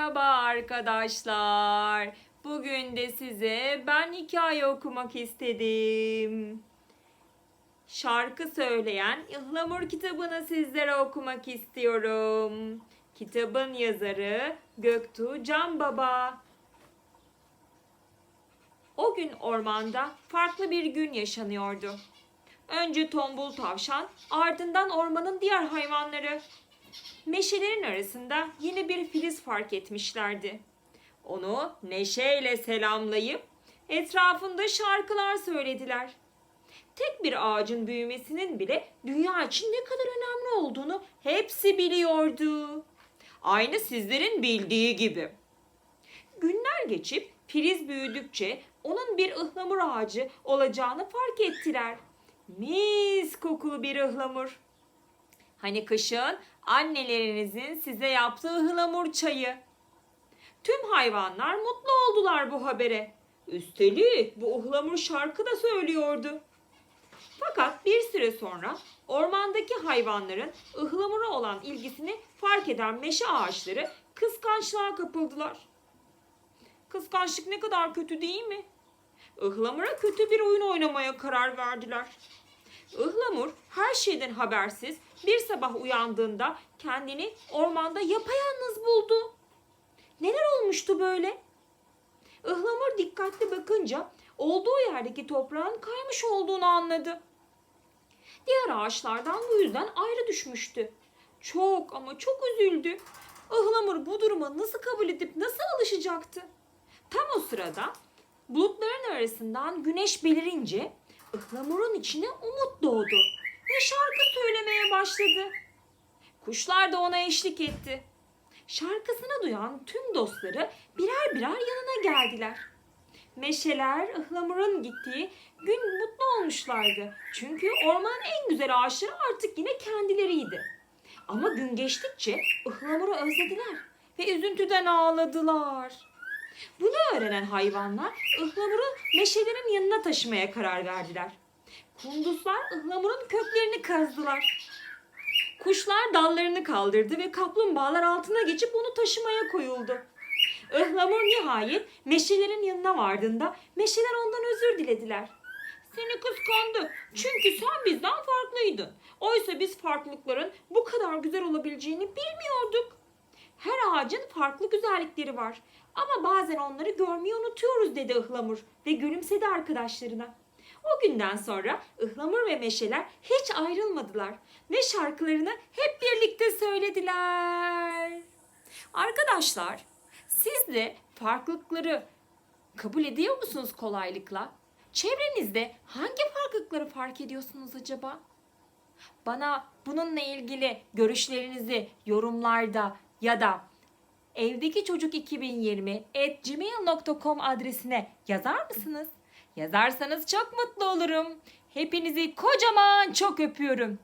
Merhaba arkadaşlar. Bugün de size ben hikaye okumak istedim. Şarkı söyleyen Ihlamur kitabını sizlere okumak istiyorum. Kitabın yazarı Göktuğ Can Baba. O gün ormanda farklı bir gün yaşanıyordu. Önce tombul tavşan, ardından ormanın diğer hayvanları. Meşelerin arasında yeni bir filiz fark etmişlerdi. Onu neşeyle selamlayıp etrafında şarkılar söylediler. Tek bir ağacın büyümesinin bile dünya için ne kadar önemli olduğunu hepsi biliyordu. Aynı sizlerin bildiği gibi. Günler geçip filiz büyüdükçe onun bir ıhlamur ağacı olacağını fark ettiler. Mis kokulu bir ıhlamur. Hani kışın annelerinizin size yaptığı ıhlamur çayı. Tüm hayvanlar mutlu oldular bu habere. Üstelik bu ıhlamur şarkı da söylüyordu. Fakat bir süre sonra ormandaki hayvanların ıhlamura olan ilgisini fark eden meşe ağaçları kıskançlığa kapıldılar. Kıskançlık ne kadar kötü değil mi? Ihlamura kötü bir oyun oynamaya karar verdiler. Ihlamur her şeyden habersiz bir sabah uyandığında kendini ormanda yapayalnız buldu. Neler olmuştu böyle? Ihlamur dikkatli bakınca olduğu yerdeki toprağın kaymış olduğunu anladı. Diğer ağaçlardan bu yüzden ayrı düşmüştü. Çok ama çok üzüldü. Ihlamur bu duruma nasıl kabul edip nasıl alışacaktı? Tam o sırada bulutların arasından güneş belirince ıhlamurun içine umut doğdu ve şarkı söylemeye başladı. Kuşlar da ona eşlik etti. Şarkısını duyan tüm dostları birer birer yanına geldiler. Meşeler ıhlamurun gittiği gün mutlu olmuşlardı. Çünkü ormanın en güzel ağaçları artık yine kendileriydi. Ama gün geçtikçe ıhlamuru özlediler ve üzüntüden ağladılar. Bunu öğrenen hayvanlar ıhlamuru meşelerin yanına taşımaya karar verdiler. Kunduzlar ıhlamurun köklerini kazdılar. Kuşlar dallarını kaldırdı ve kaplumbağalar altına geçip onu taşımaya koyuldu. Ihlamur nihayet meşelerin yanına vardığında meşeler ondan özür dilediler. Seni kıskandı çünkü sen bizden farklıydın. Oysa biz farklılıkların bu kadar güzel olabileceğini bilmiyorduk. Her ağacın farklı güzellikleri var. Ama bazen onları görmeyi unutuyoruz dedi Ihlamur ve gülümsedi arkadaşlarına. O günden sonra Ihlamur ve Meşeler hiç ayrılmadılar ve şarkılarını hep birlikte söylediler. Arkadaşlar, siz de farklılıkları kabul ediyor musunuz kolaylıkla? Çevrenizde hangi farklılıkları fark ediyorsunuz acaba? Bana bununla ilgili görüşlerinizi yorumlarda ya da evdeki çocuk 2020 at gmail.com adresine yazar mısınız? Yazarsanız çok mutlu olurum. Hepinizi kocaman çok öpüyorum.